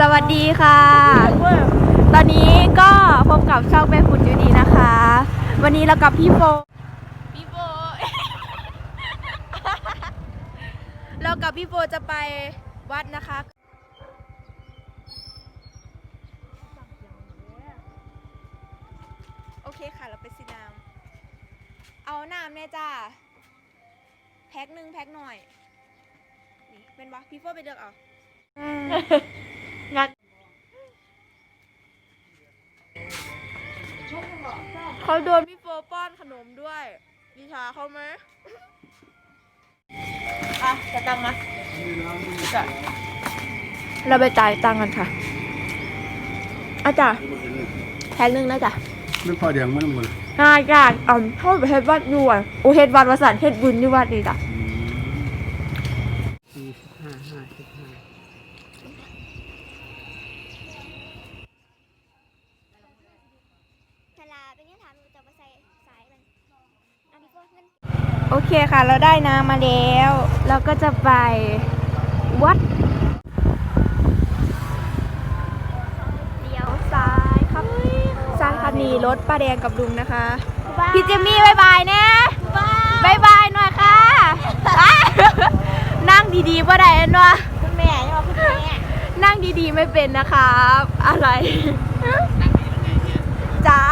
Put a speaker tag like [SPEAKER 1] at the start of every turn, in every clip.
[SPEAKER 1] สวัสดีค่ะ ตอนนี้ก็พบกับช่องแม่คุณอยู่ดีนะคะ วันนี้เรากับพี่โฟพี่โฟเรากับพี่โฟจะไปวัดนะคะ โอเคค่ะเราไปซื้อน้ำเอาน้ำเนี่ยจ้าแพ็คหนึ่งแพ็คหน่อย นี่เป็นวะพี่โฟไปเลือกเอา
[SPEAKER 2] งัด
[SPEAKER 1] เขาโดนพี่โฟป้อนขนมด้วยดิชาเขาไหม
[SPEAKER 2] อะจะตังมา
[SPEAKER 1] เราไปจ่ายตังค์กันค่ะอาจารย์แพ็คหนึ่งนะจ๊ะ
[SPEAKER 3] ไม่พอเดียงมันหมด
[SPEAKER 1] น่าอยากอ่าเข้าไปเฮ็ดวัดอยู่อะโอเฮ็ดวัดวสันต์เฮ็ดบุญอยู่วัดนี่จ้ะ
[SPEAKER 3] สี่สิบห้าห้าสิบห้า
[SPEAKER 4] เวลาเป็นยังถามอยู่จะมาใส่สายมันอันนี้ก็เงิน
[SPEAKER 1] โอเคค่ะ เราได้น้ำมาแล้ว เราก็จะไปวัดเลี้ยวซ้ายครับซ้ายคันนี้รถป้าแดงกับลุงนะคะ พี่เจมมี่บายบายนะบายบายหน่อยค่ะนั่งดีๆป่ะได้เนาะ
[SPEAKER 4] คุณแม่ใช่ไหมคุณแม่
[SPEAKER 1] นั่งดีๆไม่เป็นนะครับ อะไร จ้า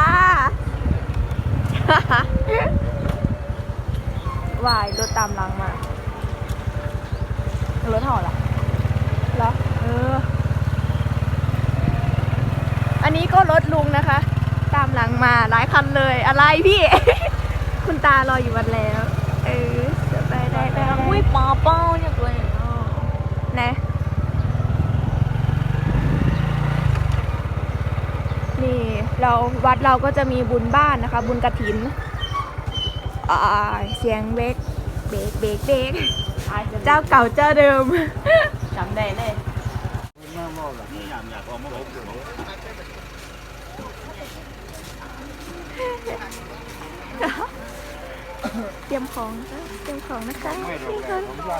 [SPEAKER 1] วายรถตามหลังมารถห่อละเหรอเออ อันนี้ก็รถลุงนะคะ ตามหลังมาหลายคันเลย อะไรพี่ คุณตารออยู่วันแล้ว เออจะไปได้ได้
[SPEAKER 2] อุ้ยปอเป้าเนี่ยตัวเนี่ย
[SPEAKER 1] นะนี่เราวัดเราก็จะมีบุญบ้านนะคะ บุญกระถิน อ่าเสียงเบรกเบรกเบรกเบรก
[SPEAKER 2] ตายจะ
[SPEAKER 1] เจ้าเก่าเจ้าเดิม
[SPEAKER 2] จำได้เลย
[SPEAKER 3] มาเมาหลังนี่ยามอยากออกมาลบเลย
[SPEAKER 1] เตรียมของนะคะเตรียมของนะคะ
[SPEAKER 3] ไม่หรอกแหละผมได้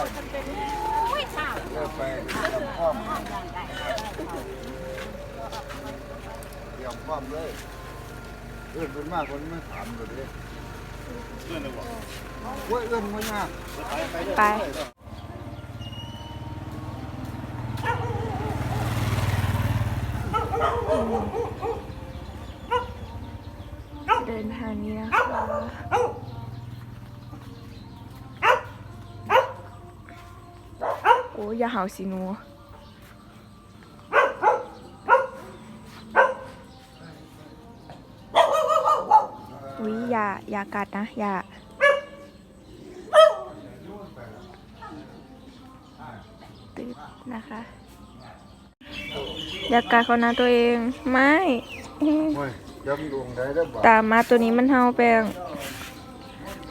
[SPEAKER 3] เลิกไปเตรียมพร้อมเตรียมพร้อมเลยเอื้อนเป็นมากคนไม่ถามเลยดิ เอื้อนเลยเอื้อนไม่ยาก
[SPEAKER 1] ไป เดินทางนี้นะคะโอ้ยอย่าเห่าสิหนู อุ้ย อย่าอย่ากัดนะอย่าตืดนะคะอย่ากัดเขานะตัวเองไม่
[SPEAKER 3] โอ้ยย้ำดวงได้แล้วบอก
[SPEAKER 1] ตามมาตัวนี้มันเห่าแปลง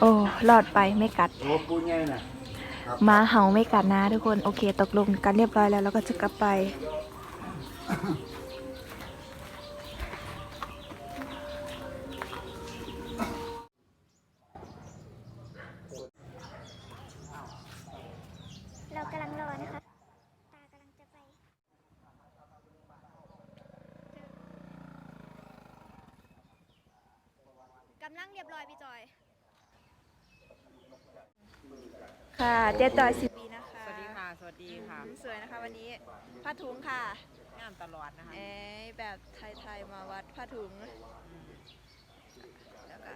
[SPEAKER 1] โอ้รอดไปไม่กัด
[SPEAKER 3] โอ้ปูใหญ่น่ะ
[SPEAKER 1] หมาเห่าไม่กัดนะทุกคน โอเค ตกลงกันเรียบร้อยแล้วเราก็จะกลับไป
[SPEAKER 4] เรากำลังรอนะคะ ตากำลังจะไป
[SPEAKER 1] กำลังเรียบร้อยพี่จอย ค่ะเจ๊จอยสิบีนะคะ
[SPEAKER 2] สวัสดีค่ะ สวัสดีค่ะ
[SPEAKER 1] อืมสวยนะคะวันนี้ผ้าถุงค่ะ
[SPEAKER 2] งามตลอดนะคะ
[SPEAKER 1] เอ้ยแบบไทยๆมาวัดผ้าถุงแล้วก็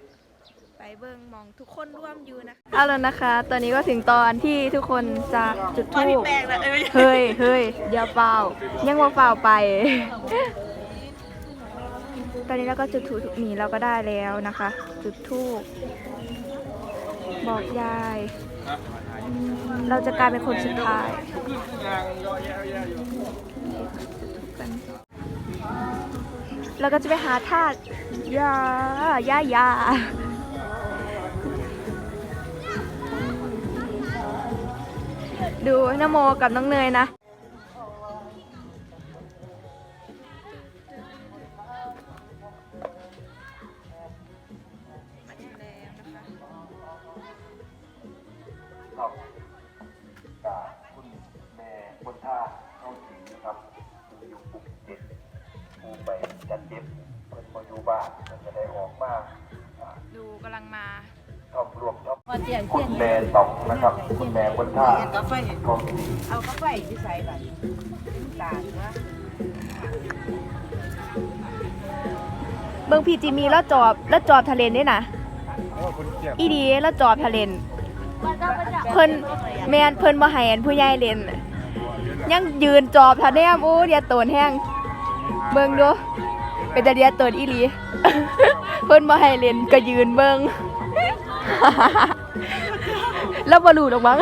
[SPEAKER 1] ไปเบิ้งมองทุกคนร่วมอยู่นะคะเอาแล้วนะคะ ตอนนี้ก็ถึงตอนที่ทุกคนจะจุดธูป
[SPEAKER 2] แปลงนะเอ้ย
[SPEAKER 1] เฮ้ยเฮ้ยอย่าเป่า ยังว่าเป่าไป ตอนนี้เราก็จุดถูกหนีเราก็ได้แล้วนะคะ จุดทูบบอกยาย เราจะกลายเป็นคนสุดท้ายเราก็จะไปหาทาสยายายาดูนโมกับน้องเนยนะ
[SPEAKER 5] ออกมา
[SPEAKER 1] ดูกำลังมา
[SPEAKER 5] ชอบรวมชอบคุณแม่ตองนะครับ คุณแม่บนท่า
[SPEAKER 2] เห็นกาแฟ
[SPEAKER 5] ของ
[SPEAKER 2] เอากาแฟที่ใส่แบบตาลนะ
[SPEAKER 1] เบิ่งพีจีมีแล้วจอบแล้วจอบทะเลนด้วยนะอีดีแล้วจอบทะเลนเพิ่นแมนเพิ่นบ่ให้อันผู้ใหญ่เล่นยังยืนจอบทะแนมโอ้เดียโตนแห้งเบิ่งดูเป็นตาเดียโตนอีหลี เพิ่นบ่ให้เล่นก็ยืนเบิ่ง แล้วบ่รู้ดอกมั้ง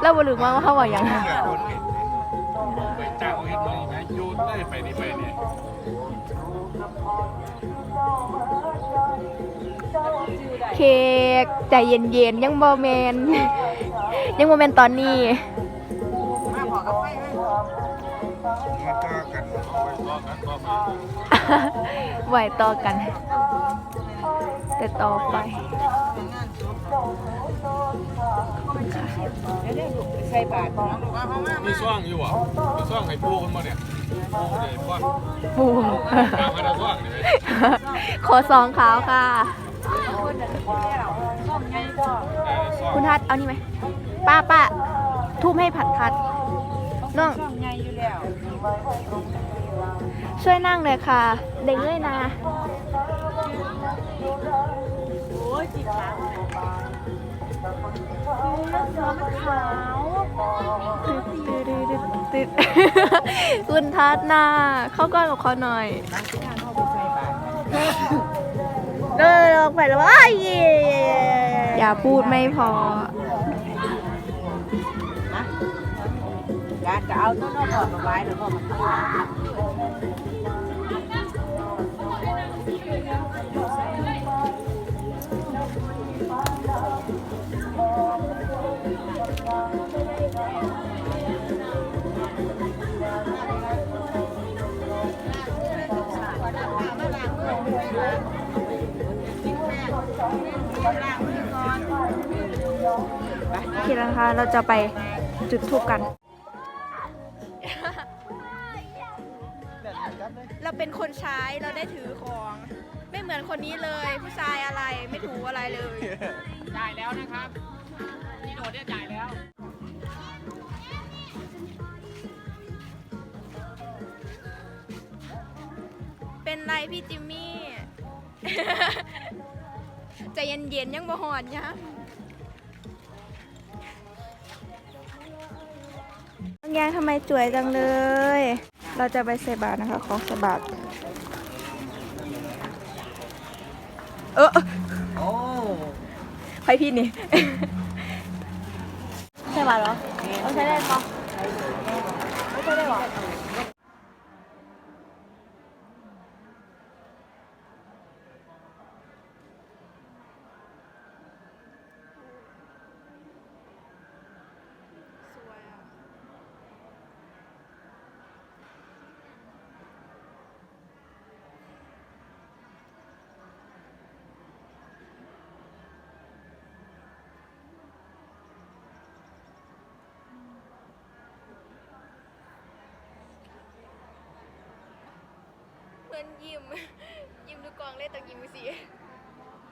[SPEAKER 1] แล้วบ่รู้มั้งว่าเขาว่าหยัง
[SPEAKER 6] ไปจ้างเขาเห็นมาอีกนะโยนได้ไปนี่ไปนี่
[SPEAKER 1] เค้กใจเย็นๆยังบ่แมนยังบ่แมนตอนนี้
[SPEAKER 2] มาขอกาแฟให้
[SPEAKER 3] มาเจอกัน
[SPEAKER 1] ไหวต่อกัน แต่ต่อไป
[SPEAKER 2] เดี๋ยวได้ลูกไปใส่บาตรเนาะ
[SPEAKER 6] มีซ่องอยู่อะมีซ่องให้ปูคนมาเนี่ยปูเนี่ยป้อน
[SPEAKER 1] ปู
[SPEAKER 6] ตามมาได้ซ่องเลย
[SPEAKER 1] ขอสองขาวค่ะ
[SPEAKER 6] ซ่อง
[SPEAKER 1] คุณทัดเอานี่ไหมป้าป้าทุบให้ผัดทัด น้อง
[SPEAKER 2] ช่องใหญ่อยู่แล้ว
[SPEAKER 1] ช่วยนั่งหน่อยค่ะ เด็กเลยนะ
[SPEAKER 2] โอ้ยจีบขา
[SPEAKER 1] ตึ๊ดตึ๊ดตึ๊ดตึ๊ดคุณทัดนะเข้าก้อนกับเขาหน่อย
[SPEAKER 2] บางทีงานเขาไปใส่บาตร
[SPEAKER 1] เดินลงไปแล้วว้ายอย่าพูดไม่พอ
[SPEAKER 2] การจะเอาต้นนอกก่อนมาไว้แล้วก็มา
[SPEAKER 1] โอเคแล้วนะคะเราจะไปจุดทูบกัน เราเป็นคนใช้เราได้ถือของ ไม่เหมือนคนนี้เลย ผู้ชายอะไรไม่ถูอะไรเลย
[SPEAKER 2] จ่ายแล้วนะครับพี่โดดเนี่ยจ่ายแล้ว
[SPEAKER 1] เป็นไรพี่จิมมี่ ใจเย็นๆยังบ่หอดยังน้องแยงทำไมสวยจังเลย เราจะไปใส่บาตรนะคะของใส่บาตรเออ
[SPEAKER 3] โอ้
[SPEAKER 1] ไปพี่นี่ใช่บาตรเหรอเอาใช้ได้ปะไม่ใช่ได้หรอ สวยอะ เพื่อนยิ้ม ยิ้มดูกองเล่นแต่ยิ้มสิ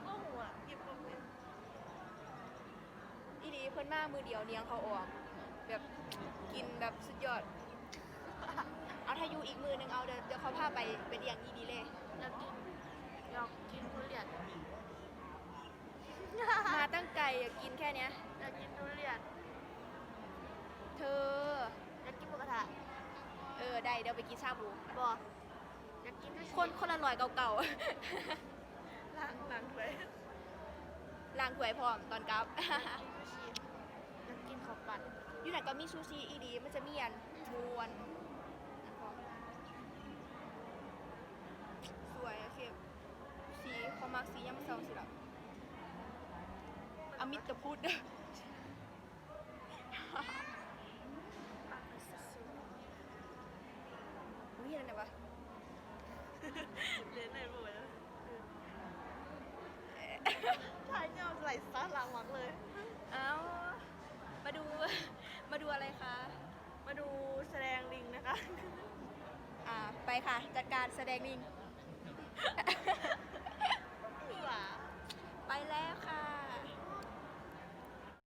[SPEAKER 1] โอ้โหอะยิ้มกองเล่นอีดีเพื่อนมากมือเดียวเนียงเขาออก แบบกินแบบสุดยอด เอาถ้าอยู่อีกมือนึงเอาเดี๋ยวเดี๋ยวเขาพาไปไปเลี้ยงอีดีเลย อยากกินอยากกินทุเรียนมาตั้งไกลอยากกินแค่เนี้ย อยากกินทุเรียนเธอ อยากกินหมูกระทะเออได้เดี๋ยวไปกินชาบู บอ อยากกินคนคนละลอยเก่าๆ ล้างล้างถ้วยล้างถ้วยพร้อมตอนกลับอยากกินข้าวปั่นอยู่ไหนก็มีซูชิอีดี มันจะมีอันมวนอันพร้อมสวยอะเคบสีเขามักสียังไม่เศร้าสิหรออมิตรพูด
[SPEAKER 7] ส่ซาลังมักเลย
[SPEAKER 1] เอ้ามาดู มาดูอะไรคะ
[SPEAKER 7] มาดูแสดงลิงนะคะ อ่า ไป
[SPEAKER 1] ค่ะ จัดการแสดงลิงไปแล้วค่ะ